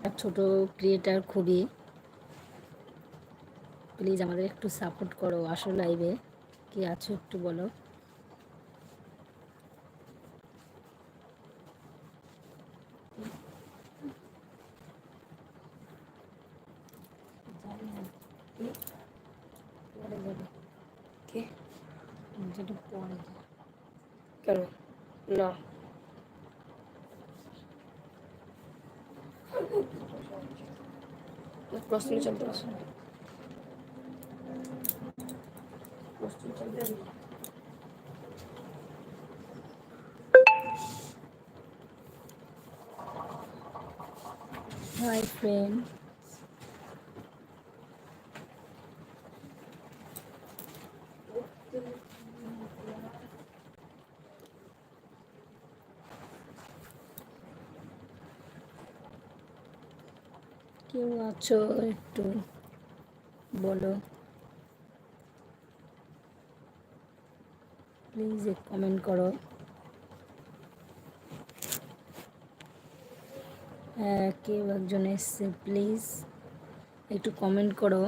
এক ছোট ক্রিয়েটার খুবই। প্লিজ আমাদের একটু সাপোর্ট করো আসো লাইভে কি আছো একটু বলো। কে? যেটা পরে কেন না প্রশ্ন চলতে পারছে প্রশ্ন চলতে হাই ফ্রেন্ড কেউ আছো একটু বলো। প্লিজ কমেন্ট করো। হ্যাঁ কেউ একজন এসছে প্লিজ একটু কমেন্ট করো।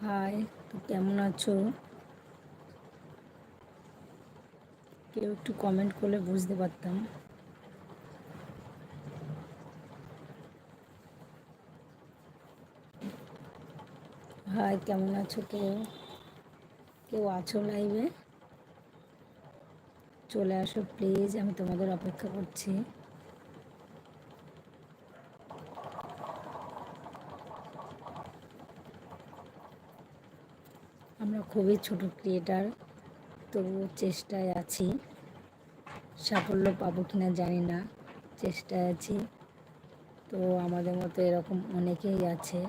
হাই কেমন আছো? কেউ একটু কমেন্ট করলে বুঝতে পারতাম। হাই, কেমন আছো কেউ? কেউ আছো লাইভে চলে আসো প্লিজ আমি তোমাদের অপেক্ষা করছি। আমরা খুবই ছোট ক্রিয়েটার তবুও চেষ্টায় আছি। সাফল্য পাবো কিনা জানি না, চেষ্টায় আছি। তো আমাদের মতো এরকম অনেকেই আছে।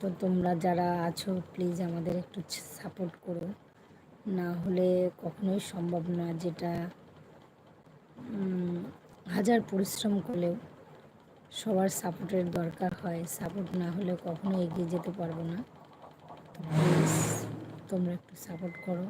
তো তোমরা যারা আছো প্লিজ আমাদের একটু সাপোর্ট করো। না হলে কখনোই সম্ভব না যেটা হাজার পরিশ্রম করলেও সবার সাপোর্টের দরকার হয়। সাপোর্ট না হলে কখনো এগিয়ে যেতে পারব না। তোমরা একটু সাপোর্ট করো।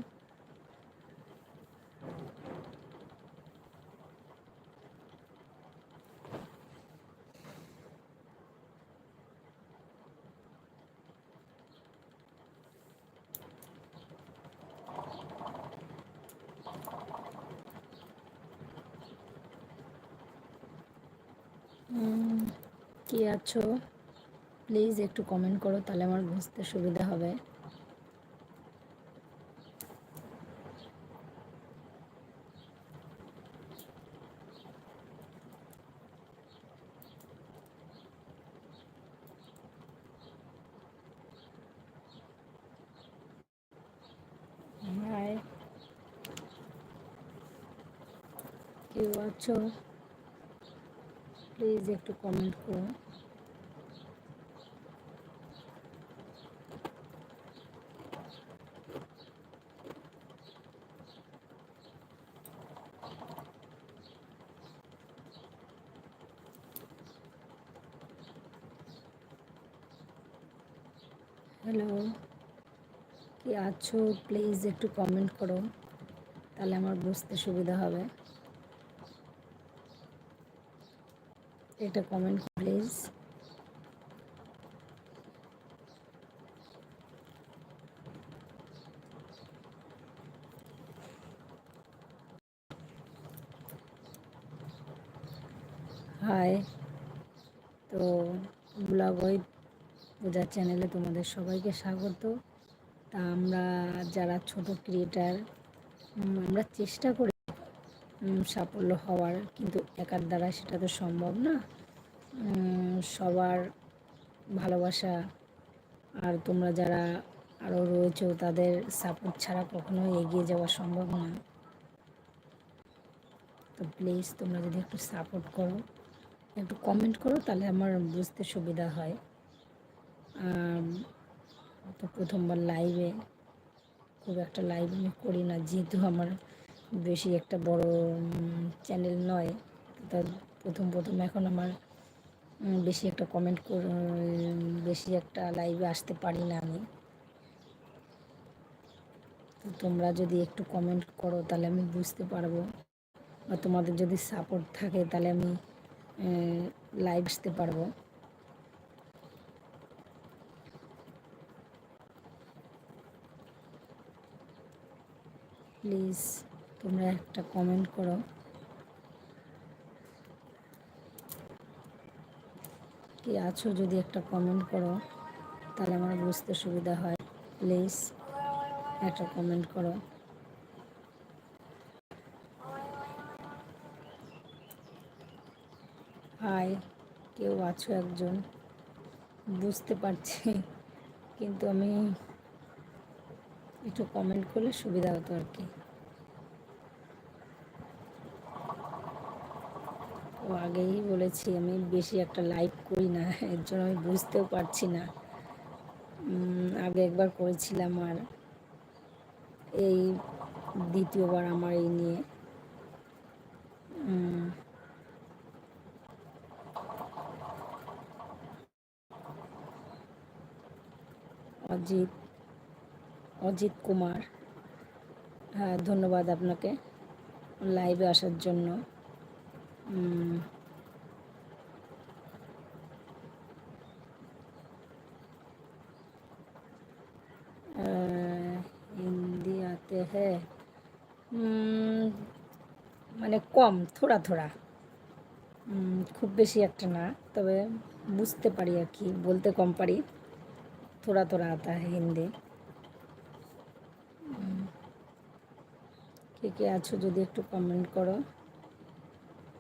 কি আছো? প্লিজ একটু কমেন্ট করো তাহলে আমার বুঝতে সুবিধা হবে হাই কেউ আছো প্লিজ একটু কমেন্ট করো। হ্যালো কি আছো প্লিজ একটু কমেন্ট করো, তাহলে আমার বুঝতে সুবিধা হবে। একটা কমেন্ট প্লিজ হাই তো ব্লগ ওই পূজার চ্যানেলে তোমাদের সবাইকে স্বাগত। তা আমরা যারা ছোট ক্রিয়েটার আমরা চেষ্টা করি সাফল্য হওয়ার কিন্তু একার দ্বারা সেটা তো সম্ভব না। সবার ভালোবাসা আর তোমরা যারা আরও রয়েছে তাদের সাপোর্ট ছাড়া কখনোই এগিয়ে যাওয়া সম্ভব না। তো প্লিজ তোমরা যদি একটু সাপোর্ট করো, একটু কমেন্ট করো তাহলে আমার বুঝতে সুবিধা হয়। তো প্রথমবার লাইভে খুব একটা লাইভ আমি করি না, যেহেতু আমার বেশি একটা বড় চ্যানেল নয়। তা প্রথম প্রথম এখন আমার বেশি একটা কমেন্ট বেশি একটা লাইভে আসতে পারি না আমি। তো তোমরা যদি একটু কমেন্ট করো, তাহলে আমি বুঝতে পারব। বা তোমাদের যদি সাপোর্ট থাকে, তাহলে আমি লাইভ আসতে পারব। প্লিজ তোমরা একটা কমেন্ট করো। কি আছো যদি একটা কমেন্ট করো, তাহলে আমার বুঝতে সুবিধা হয়। প্লিজ একটা কমেন্ট করো। হাই কেউ আছো একজন? বুঝতে পারছি, কিন্তু আমি একটু কমেন্ট করলে সুবিধা হতো আর কি। আগেই বলেছি, আমি বেশি একটা লাইভ করি না, এর জন্য আমি বুঝতেও পারছি না। আগে একবার করেছিলাম আর এই দ্বিতীয়বার আমার এই নিয়ে। অজিত অজিত কুমার হ্যাঁ ধন্যবাদ আপনাকে লাইভে আসার জন্য। हिंदी आते हैं উম, মানে কম থোড়া থোড়া উম, খুব বেশি একটা না তবে বুঝতে পারি আর কি বলতে কম পারি থোড়া থোড়া আতা है হিন্দি উম, কে কে আছো যদি একটু কমেন্ট করো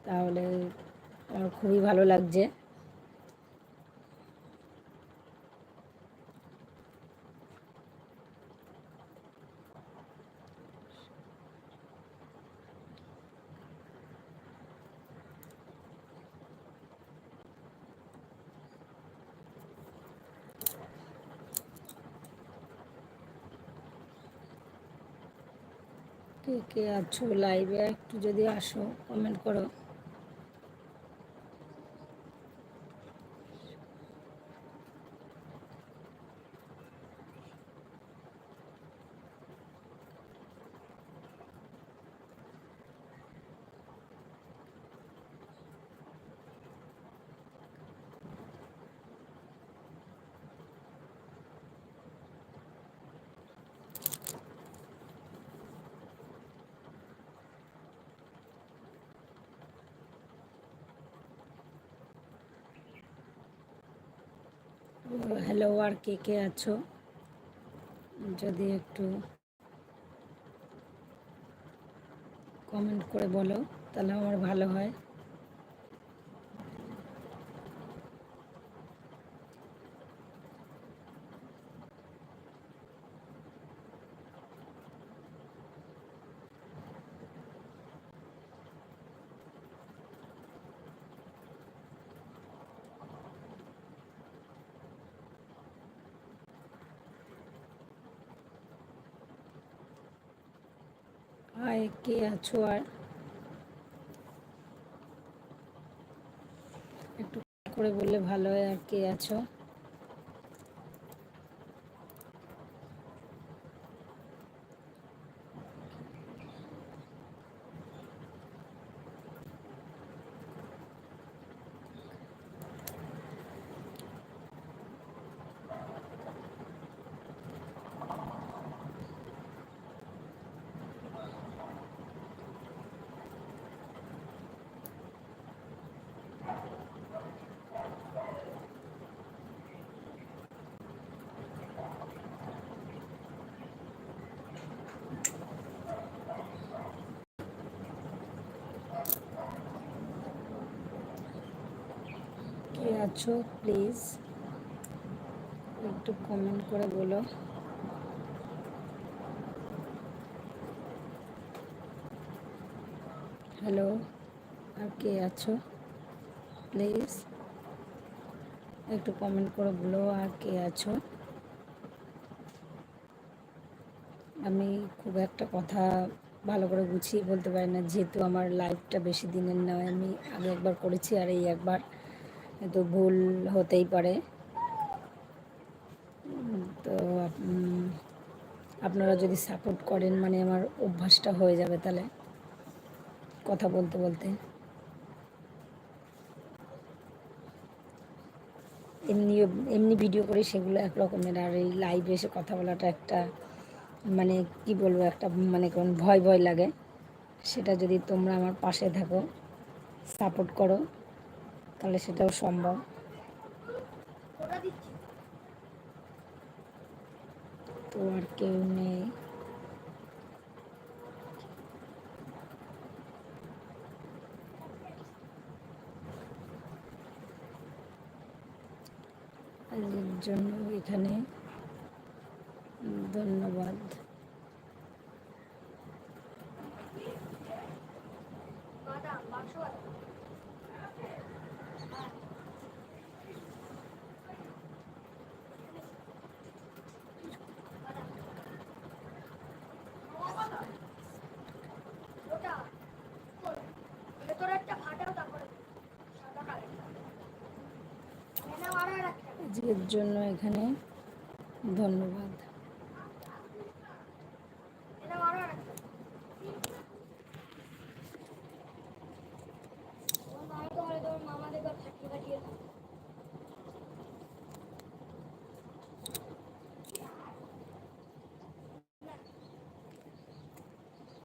তাহলে আমার খুবই ভালো লাগছে। কে কে আছো লাইভে একটু যদি আসো কমেন্ট করো। হ্যালো আর কে কে আছো? যদি একটু কমেন্ট করে বলো তাহলে আমার ভালো হয়। হাই কে আছো আর? একটু করে বললে ভালো হয় আর কে আছো? কে আছো প্লিজ একটু কমেন্ট করে বলো। হ্যালো আর কে আছো? প্লিজ একটু কমেন্ট করে বলো, আর কে আছো? আমি খুব একটা কথা ভালো করে গুছিয়ে বলতে পারি না, যেহেতু আমার লাইফটা বেশি দিনের নয়। আমি আগে একবার করেছি আর এই একবার। তো ভুল হতেই পারে। তো আপনারা যদি সাপোর্ট করেন মানে আমার অভ্যাসটা হয়ে যাবে তাহলে, কথা বলতে বলতে। এমনি এমনি ভিডিও করি, সেগুলো এক রকমের আর এই লাইভে এসে কথা বলাটা একটা মানে কি বলব, একটা মানে কোন ভয় ভয় লাগে। সেটা যদি তোমরা আমার পাশে থাকো সাপোর্ট করো। তাহলে সেটাও সম্ভব। তো আর কেউ নেই। আজকের জন্য এখানে ধন্যবাদ। ক্লাসের জন্য এখানে ধন্যবাদ। মামাদের